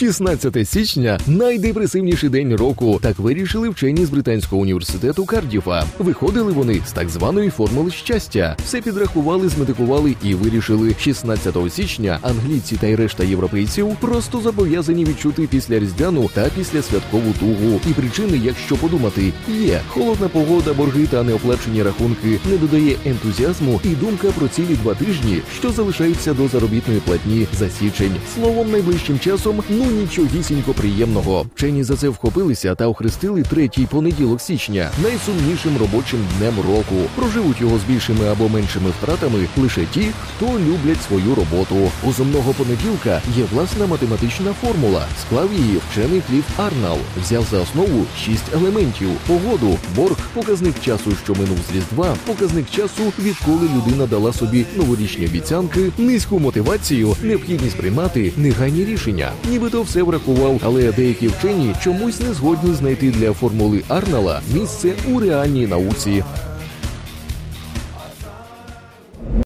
16 січня найдепресивніший день року. Так вирішили вчені з британського університету Кардіфа. Виходили вони з так званої формули щастя. Все підрахували, зметикували і вирішили 16 січня. Англійці та й решта європейців просто зобов'язані відчути після різдвяну та після святкову тугу. І причини, якщо подумати, є холодна погода, борги та неоплачені рахунки не додає ентузіазму і думка про цілі два тижні, що залишаються до заробітної платні за січень. Словом, найближчим часом ну нічогісінько приємного. Вчені за це вхопилися та охрестили третій понеділок січня найсумнішим робочим днем року. Проживуть його з більшими або меншими втратами лише ті, хто люблять свою роботу. У земного понеділка є власна математична формула. Склав її вчений Кліф Арнал. Взяв за основу шість елементів: погоду, борг, показник часу, що минув з різдва, показник часу, відколи людина дала собі новорічні обіцянки, низьку мотивацію, необхідність приймати негайні рішення. Нібито все врахував, але деякі вчені чомусь не згодні знайти для формули Арнала місце у реальній науці.